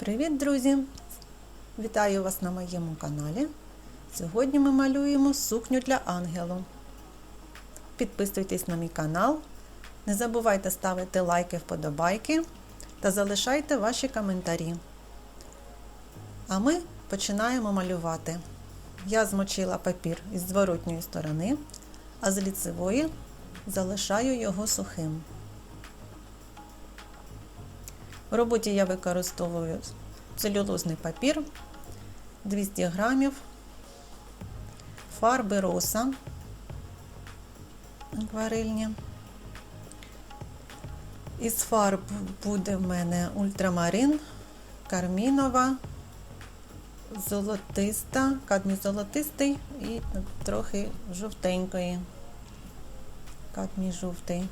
Привіт, друзі! Вітаю вас на моєму каналі. Сьогодні ми малюємо сукню для ангелу. Підписуйтесь на мій канал. Не забувайте ставити лайки, вподобайки та залишайте ваші коментарі. А ми починаємо малювати. Я змочила папір із зворотньої сторони, а з ліцевої залишаю його сухим. В роботі я використовую целюлозний папір 200 грамів, фарби роса акварильні. Із фарб буде в мене ультрамарин, кармінова, золотиста, кадмій золотистий і трохи жовтенької. Кадмій жовтий.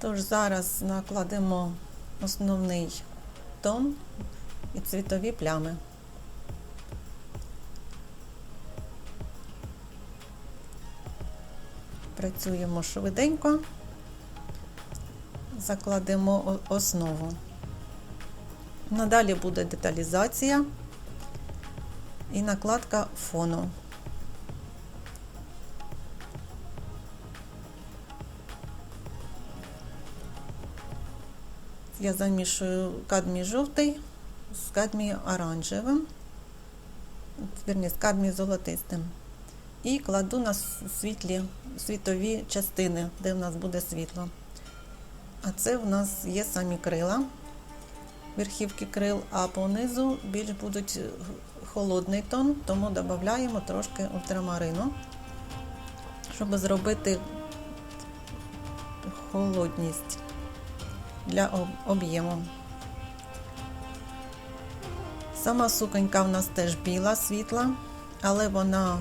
Тож зараз накладемо основний тон і цвітові плями. Працюємо швиденько, закладемо основу. Надалі буде деталізація і накладка фону. Я замішую кадмій жовтий з кадмій оранжевим, вірні, з кадмій золотистим. І кладу на світлі, світові частини, де в нас буде світло. А це в нас є самі крила, верхівки крил, а понизу більш будуть холодний тон, тому додаємо трошки ультрамарину, щоб зробити холодність для об'єму. Сама суконька в нас теж біла, світла, але вона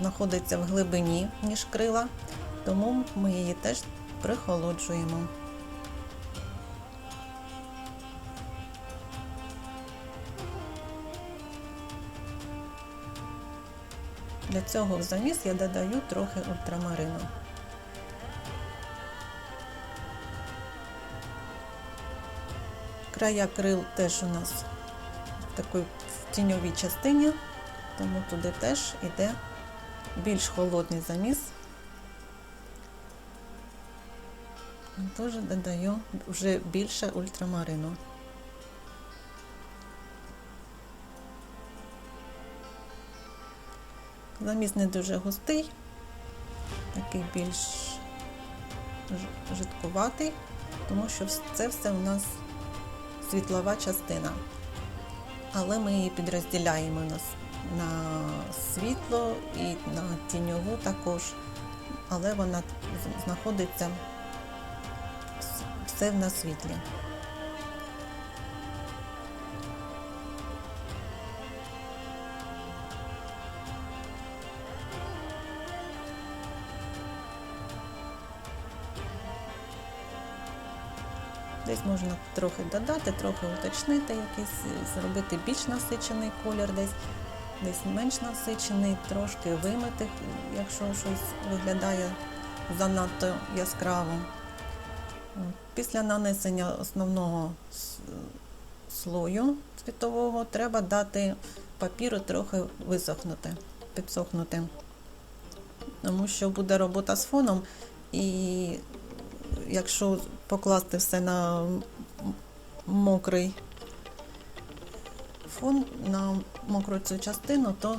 знаходиться в глибині, ніж крила, тому ми її теж прихолоджуємо. Для цього в заміс я додаю трохи ультрамарину. Края крил теж у нас в такій тіньовій частині, тому туди теж йде більш холодний заміс. Теж додаю вже більше ультрамарину. Заміс не дуже густий, такий більш жидкуватий, тому що це все у нас світлова частина. Але ми її підрозділяємо на, світло і на тіньову також, але вона знаходиться все на світлі. Десь можна трохи додати, трохи уточнити, якийсь, зробити більш насичений колір, десь десь менш насичений, трошки вимити, якщо щось виглядає занадто яскраво. Після нанесення основного слою цвітового треба дати папіру трохи висохнути, підсохнути, тому що буде робота з фоном і якщо покласти все на мокрий фон, на мокру цю частину, то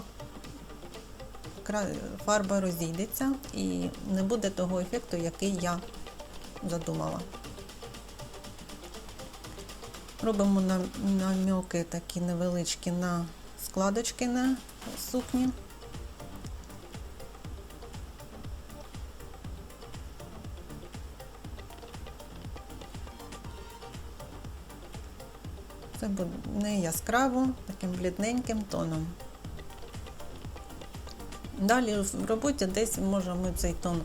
фарба розійдеться і не буде того ефекту, який я задумала. Робимо намьоки такі невеличкі на складочки на сукні. Не яскраво, таким блідненьким тоном. Далі в роботі десь, може, ми цей тон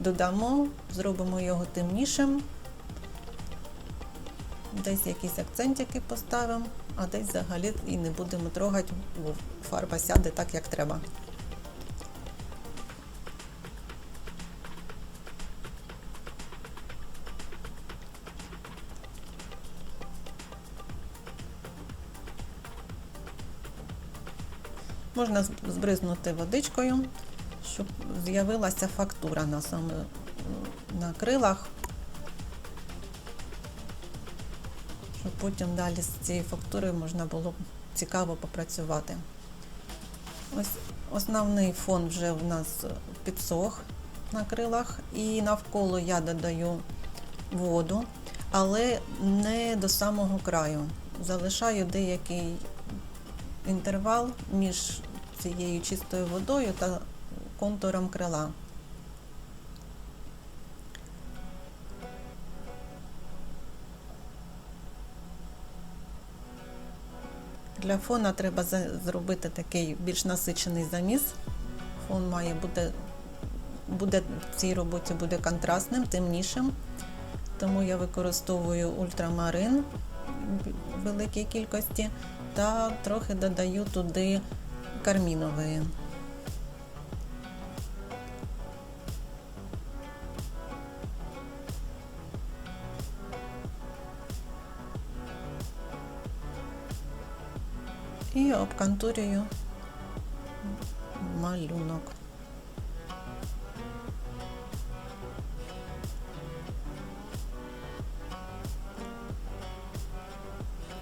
додамо, зробимо його темнішим, десь якісь акцентики поставимо, а десь взагалі і не будемо трогати, бо фарба сяде так, як треба. Можна збризнути водичкою, щоб з'явилася фактура на саме на крилах, щоб потім далі з цією фактурою можна було цікаво попрацювати. Ось основний фон вже в нас підсох на крилах, і навколо я додаю воду, але не до самого краю. Залишаю деякий інтервал між цією чистою водою та контуром крила. Для фона треба зробити такий більш насичений заміс. Фон має бути, буде в цій роботі буде контрастним, темнішим. Тому я використовую ультрамарин в великій кількості та трохи додаю туди кармінової. І обконтурюю малюнок.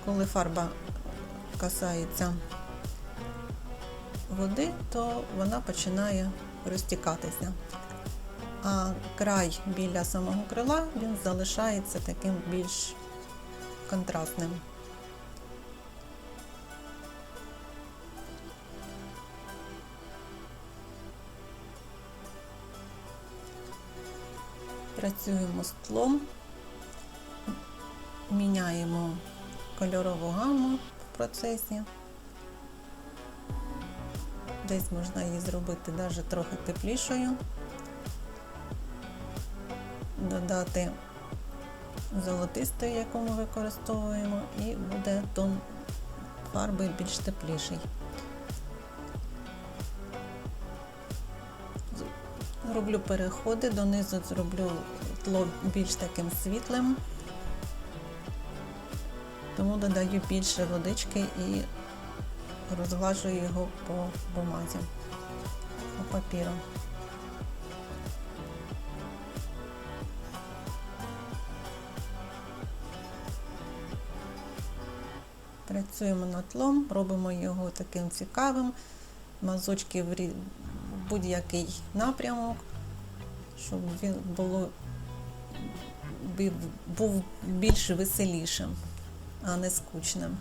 Коли фарба касається води, то вона починає розтікатися. А край біля самого крила він залишається таким більш контрастним. Працюємо з тлом, міняємо кольорову гамму в процесі. Десь можна її зробити навіть трохи теплішою, додати золотистої, яку ми використовуємо, і буде тон фарби більш тепліший. Роблю переходи, донизу зроблю тло більш таким світлим, тому додаю більше водички і розглажую його по бумазі, по папіру. Працюємо над тлом, робимо його таким цікавим, мазочки в будь-який напрямок, щоб він було, був більш веселішим, а не скучним.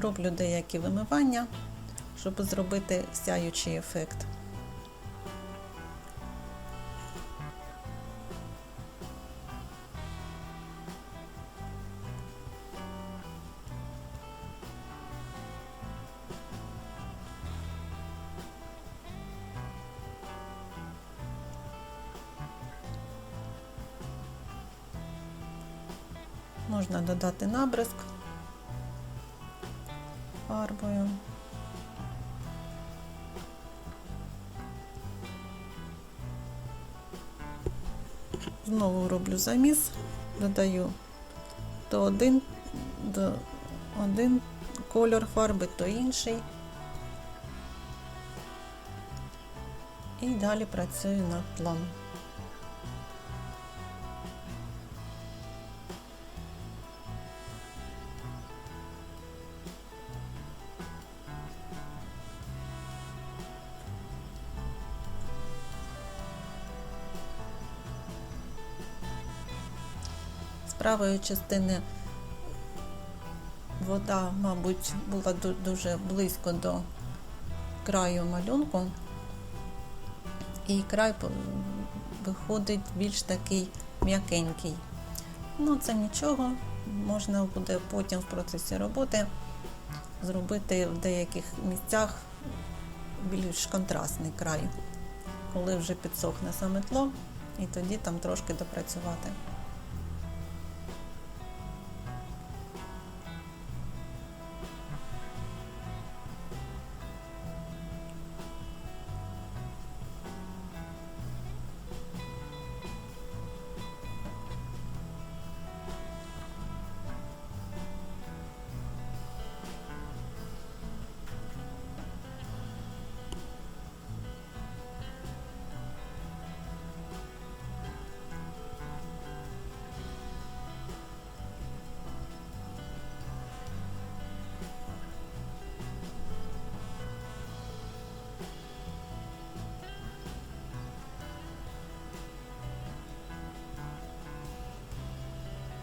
Роблю деякі вимивання, щоб зробити сяючий ефект. Можна додати набризк фарбою. Знову роблю заміс, додаю то один, до один кольор фарби, то інший. І далі працюю над тлом. Правої частини вода, мабуть, була дуже близько до краю малюнку, і край виходить більш такий м'якенький. Ну, це нічого, можна буде потім в процесі роботи зробити в деяких місцях більш контрастний край, коли вже підсохне саме тло, і тоді там трошки допрацювати.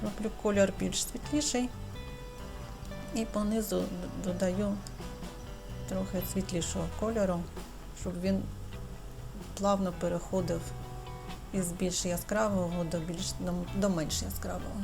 Роблю кольор більш світліший і понизу додаю трохи світлішого кольору, щоб він плавно переходив із більш яскравого до більш до менш яскравого.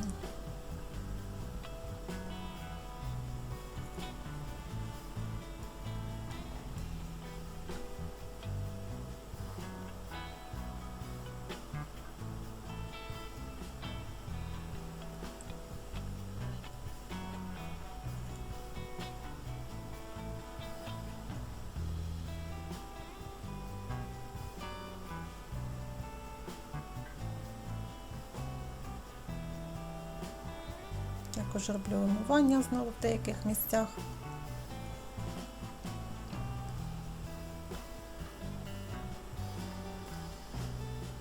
Також знову в деяких місцях.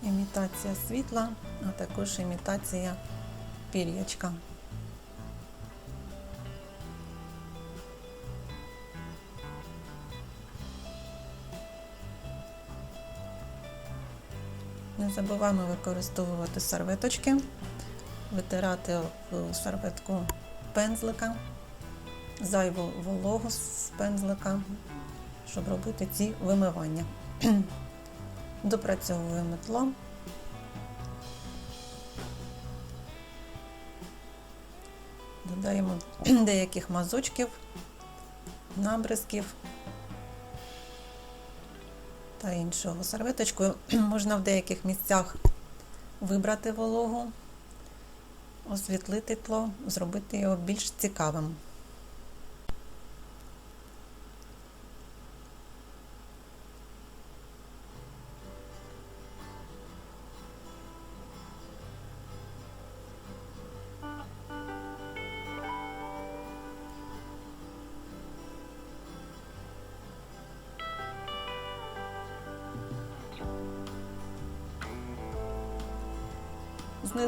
Імітація світла, а також імітація пір'ячка. Не забуваємо використовувати серветочки витирати в серветку пензлика, зайву вологу з пензлика, щоб робити ці вимивання. Допрацьовуємо тло. Додаємо деяких мазочків, набризків та іншого. Серветочкою можна в деяких місцях вибрати вологу освітлити тло, зробити його більш цікавим.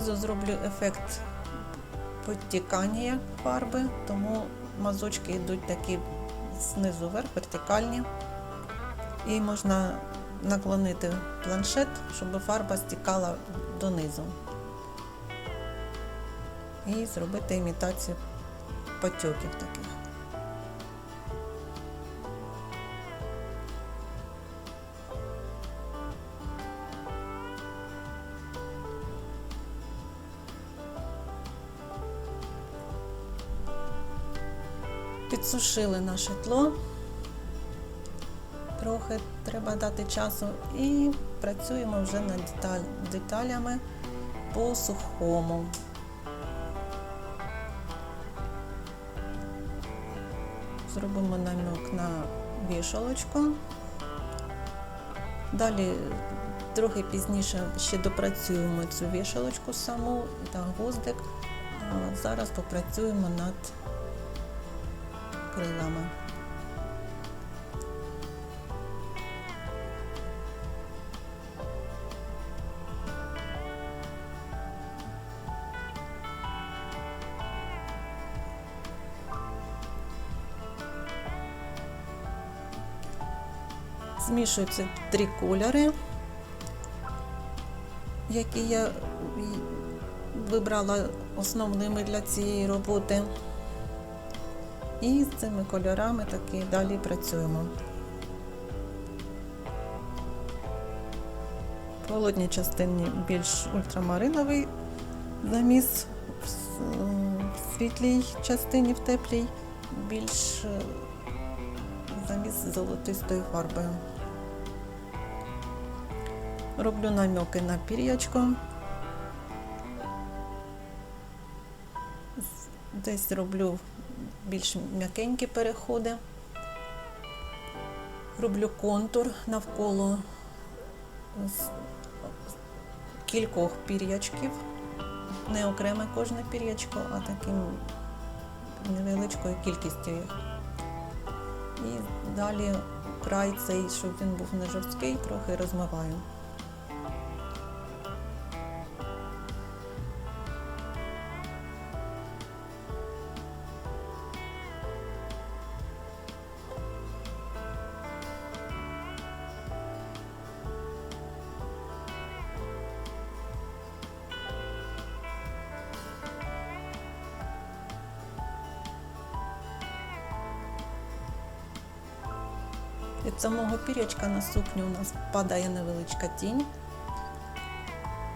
Знизу зроблю ефект підтікання фарби, тому мазочки йдуть такі знизу вверх, вертикальні. І можна наклонити планшет, щоб фарба стікала донизу. І зробити імітацію потьоків таких. Підсушили наше тло. Трохи треба дати часу і працюємо вже над деталь- деталями по сухому. Зробимо намік на вішалочку. Далі трохи пізніше ще допрацюємо цю вішалочку саму та гвоздик. А зараз попрацюємо над крилами. Змішуються три кольори, які я вибрала основними для цієї роботи. І з цими кольорами таки далі працюємо. В холодній частині більш ультрамариновий заміс, в світлій частині, в теплій, більш е, заміс золотистою фарбою. Роблю наміки на пір'ячко. Десь роблю більш м'якенькі переходи. Роблю контур навколо з кількох пір'ячків, не окреме кожне пір'ячко, а таким невеличкою кількістю їх. І далі край цей, щоб він був не жорсткий, трохи розмиваю. Від самого пірячка на сукню у нас падає невеличка тінь.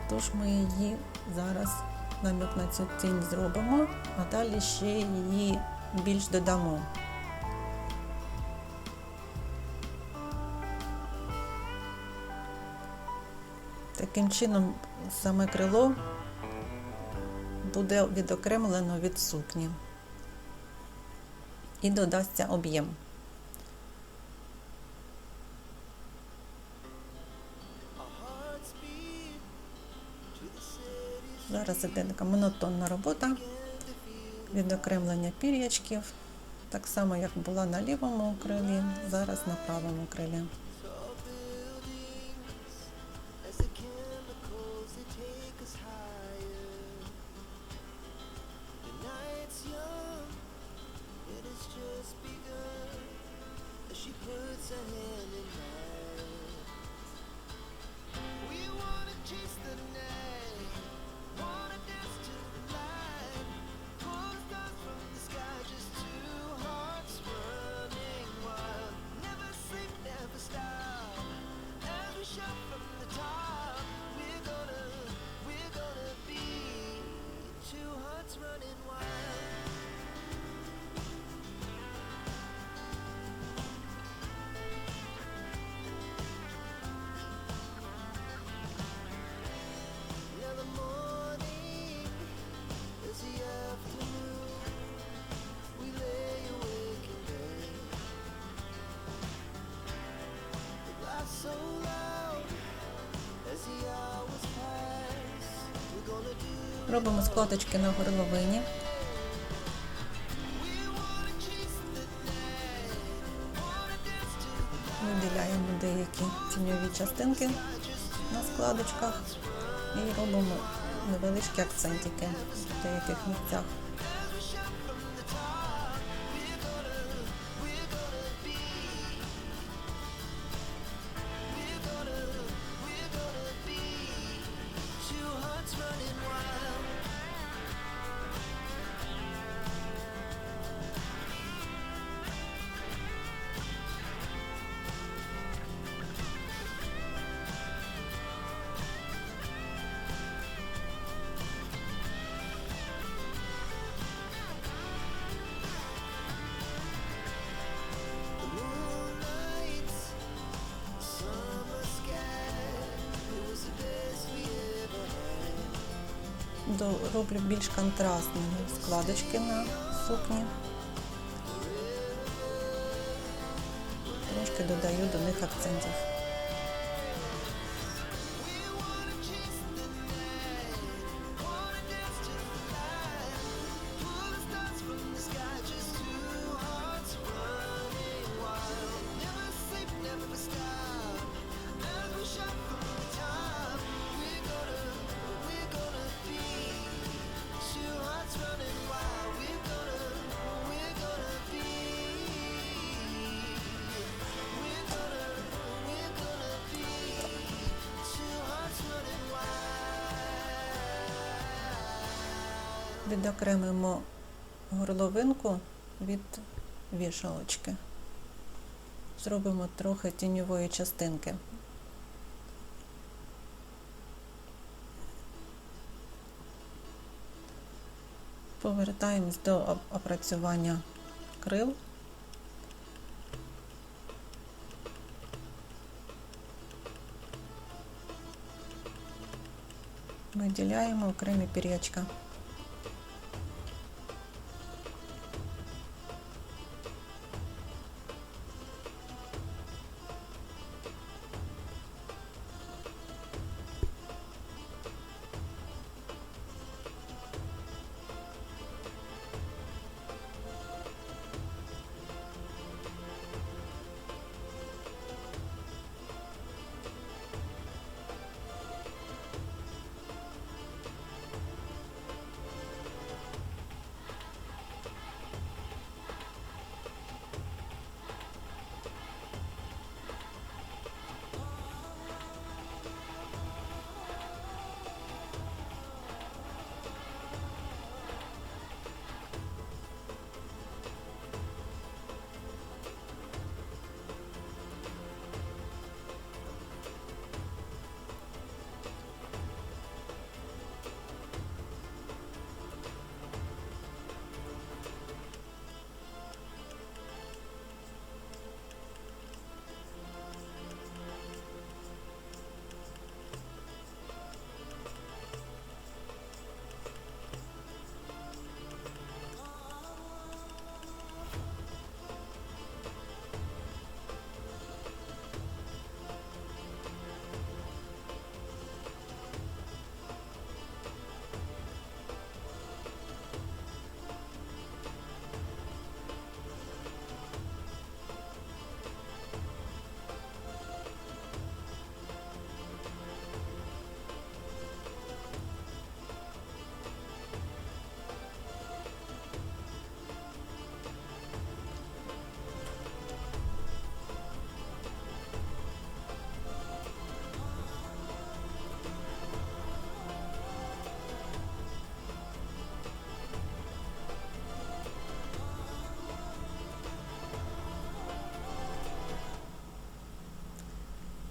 Тож ми її зараз намік на цю тінь зробимо, а далі ще її більш додамо. Таким чином саме крило буде відокремлено від сукні і додасться об'єм. Зараз монотонна робота відокремлення пір'ячків, так само як була на лівому крилі, зараз на правому крилі. Робимо складочки на горловині. Виділяємо деякі тіньові частинки на складочках і робимо невеличкі акцентики в деяких місцях. Роблю більш контрастні складочки на сукні. Трошки додаю до них акцентів. Відокремимо горловинку від вішалочки. Зробимо трохи тіньової частинки. Повертаємось до опрацювання крил. Виділяємо окремі пір'ячка.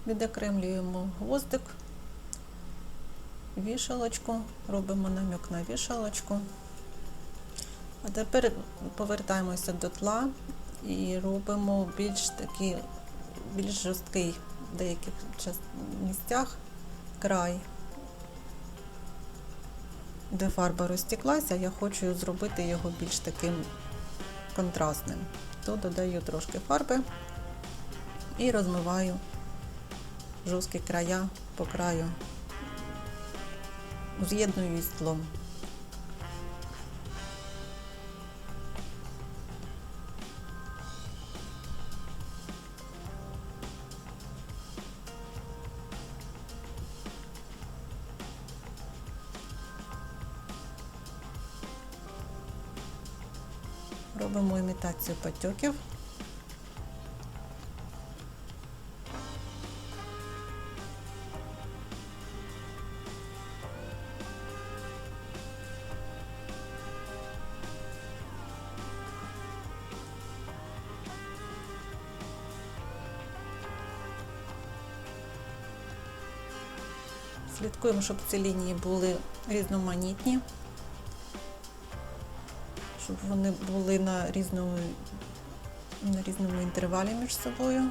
Відокремлюємо гвоздик, вішалочку, робимо намік на вішалочку. А тепер повертаємося до тла і робимо більш такий, більш жорсткий в деяких місцях край, де фарба розтеклася, я хочу зробити його більш таким контрастним. То додаю трошки фарби і розмиваю жорсткі края по краю, з'єдную із тлом. Робимо імітацію потьоків. Слідкуємо, щоб ці лінії були різноманітні, щоб вони були на різному, на різному інтервалі між собою.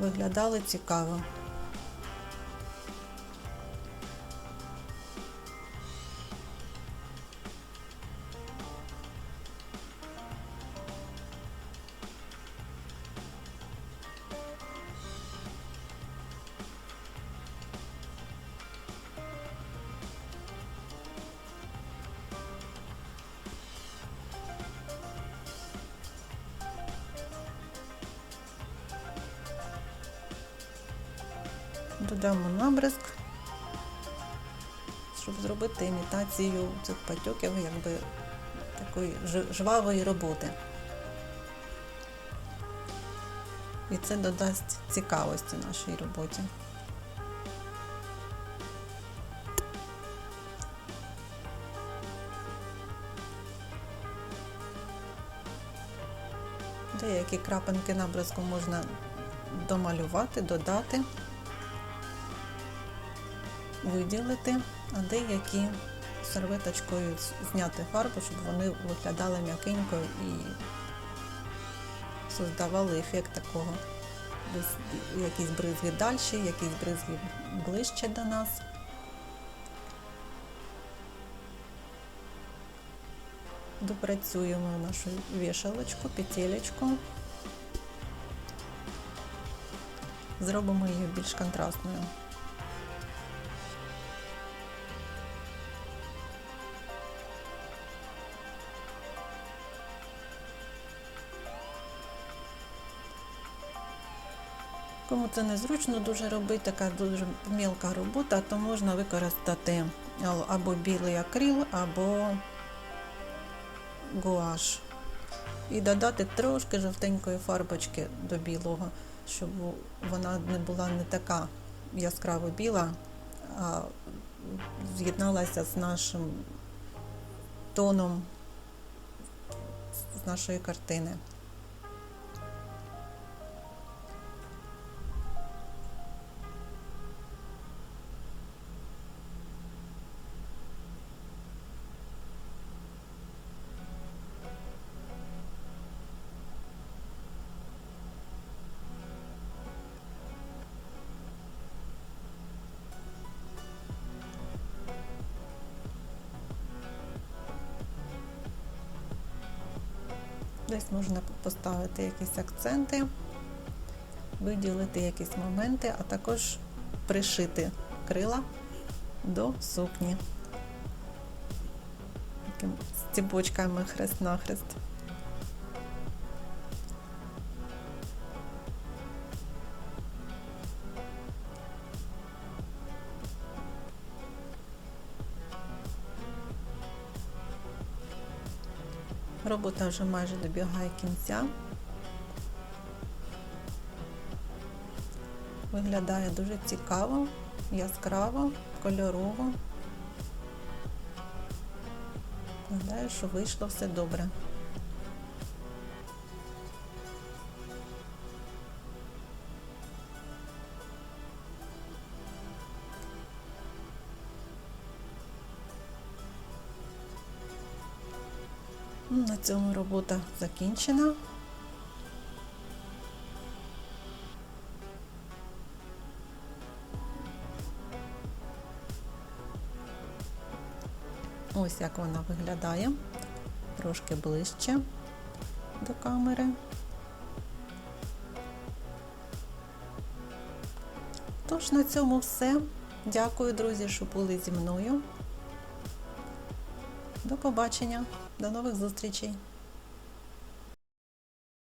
Виглядали цікаво. Зробити цих патьоків, якби такої жвавої роботи. І це додасть цікавості нашій роботі. Деякі крапинки набризку можна домалювати, додати виділити, а деякі серветочкою зняти фарбу, щоб вони виглядали м'якенько і создавали ефект такого. Якісь бризги далі, якісь бризги ближче до нас. Допрацюємо нашу вішалочку, петелечку. Зробимо її більш контрастною. Кому це незручно дуже робити, така дуже мілка робота, то можна використати або білий акрил, або гуаш. І додати трошки жовтенької фарбочки до білого, щоб вона не була не така яскраво біла, а з'єдналася з нашим тоном з нашої картини. Десь можна поставити якісь акценти, виділити якісь моменти, а також пришити крила до сукні. Таким ціпочками хрест-нахрест. Робота вже майже добігає кінця. Виглядає дуже цікаво, яскраво, кольорово. Гадаю, що вийшло все добре. Цьому робота закінчена. Ось як вона виглядає. Трошки ближче до камери. Тож на цьому все. Дякую, друзі, що були зі мною. До побачення, до нових зустрічей!